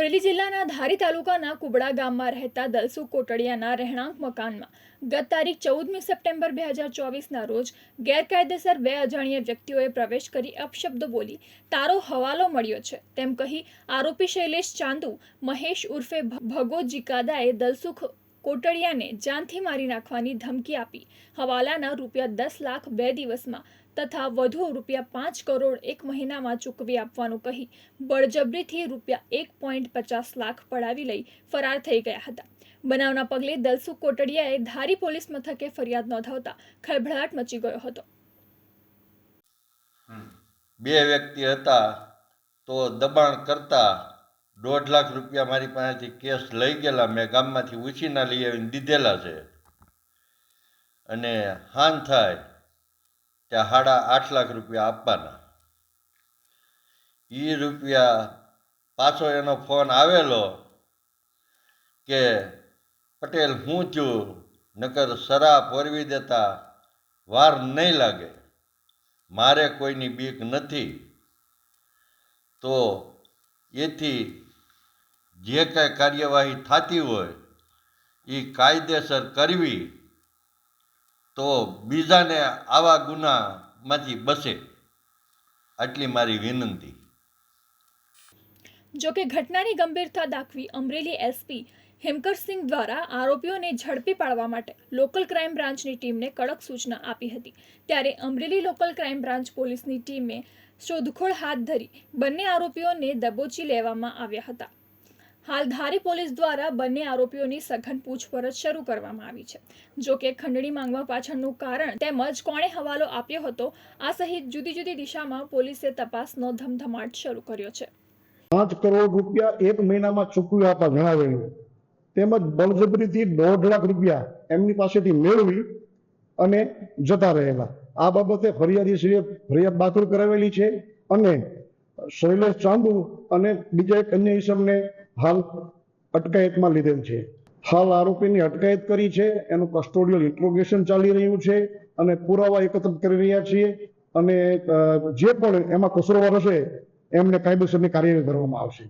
અમરેલી જિલ્લાના ધારી તાલુકાના કુબડા ગામમાં રહેતા દલસુ કોટડિયાના રહેણાંક મકાનમાં ગત તારીખ ચૌદમી સપ્ટેમ્બર બે હજાર ચોવીસના રોજ ગેરકાયદેસર બે અજાણ્યા વ્યક્તિઓએ પ્રવેશ કરી અપશબ્દો બોલી તારો હવાલો મળ્યો છે. તેમ કહી આરોપી શૈલેષ ચાંદુ, મહેશ ઉર્ફે ભગો જીકાદાએ દલસુખ કોટડિયાને જાનથી મારી નાખવાની ધમકી આપી. હવાલાના રૂપિયા દસ લાખ બે દિવસમાં તથા વધુ રૂપિયા પાંચ કરોડ એક મહિનામાં ચૂકવી આપવાનું કહી બળજબરીથી રૂપિયા એક પોઈન્ટ પચાસ લાખ પડાવી લઈ ફરાર થઈ ગયા હતા. બનાવના પગલે દલસુખ કોટડિયાએ ધારી પોલીસ મથકે ફરિયાદ નોંધાવતા ખળભળાટ મચી ગયો હતો. બે વ્યક્તિ હતા તો દબાણ કરતા દોઢ લાખ રૂપિયા મારી પાસેથી કેશ લઈ ગયેલા. મેં ગામમાંથી ઉછીના લઈ આવીને દીધેલા છે. અને હાન થાય ત્યાં સાડા આઠ લાખ રૂપિયા આપવાના. એ રૂપિયા પાછો એનો ફોન આવેલો કે, પટેલ, હું છું નકર સરા પોરવી દેતા વાર નહીં લાગે. મારે કોઈની બીક નથી. તો એથી જે કાંઈ કાર્યવાહી થતી હોય એ કાયદેસર કરવી તો બીજાને આવા ગુનામાંથી બસે આટલી મારી વિનંતી. જોકે ઘટનાની ગંભીરતા દાખવી અમરેલી એસપી હેમકરસિંહ દ્વારા આરોપીઓને ઝડપી પાડવા માટે લોકલ ક્રાઇમ બ્રાન્ચની ટીમને કડક સૂચના આપી હતી. ત્યારે અમરેલી લોકલ ક્રાઇમ બ્રાન્ચ પોલીસની ટીમે શોધખોળ હાથ ધરી બંને આરોપીઓને દબોચી લેવામાં આવ્યા હતા. હાલ ધારી પોલીસ દ્વારા બંને આરોપીઓની સઘન પૂછપરછ શરૂ કરવામાં આવી છે. જો કે ખંડણી માંગવા પાછળનું કારણ તેમજ કોણે હવાલો આપ્યો હતો, આ સહિત જુદી જુદી દિશામાં પોલીસે તપાસનો ધમધમાટ શરૂ કર્યો છે. પાંચ કરોડ રૂપિયા એક મહિનામાં ચૂકવી આપવા જણાવેલું. તેમજ બળજબરીથી દોઢ લાખ રૂપિયા એમની પાસેથી મેળવી અને જતા રહેલા. આ બાબતે ફરિયાદીશ્રીએ ફરિયાદ દાખલ કરાવેલી છે અને શૈલેષ ચાંદુ અને બીજા એક અન્ય ઈસમને હાલ અટકાયતમાં લીધેલ છે. હાલ આરોપીની અટકાયત કરી છે, એનું કસ્ટોડિયલ ઇન્ટ્રોગેશન ચાલી રહ્યું છે અને પુરાવા એકત્રિત કરી રહ્યા છીએ અને જે પણ એમાં કસૂરવાર હશે, એમને કાયદેસરની કાર્યવાહી કરવામાં આવશે.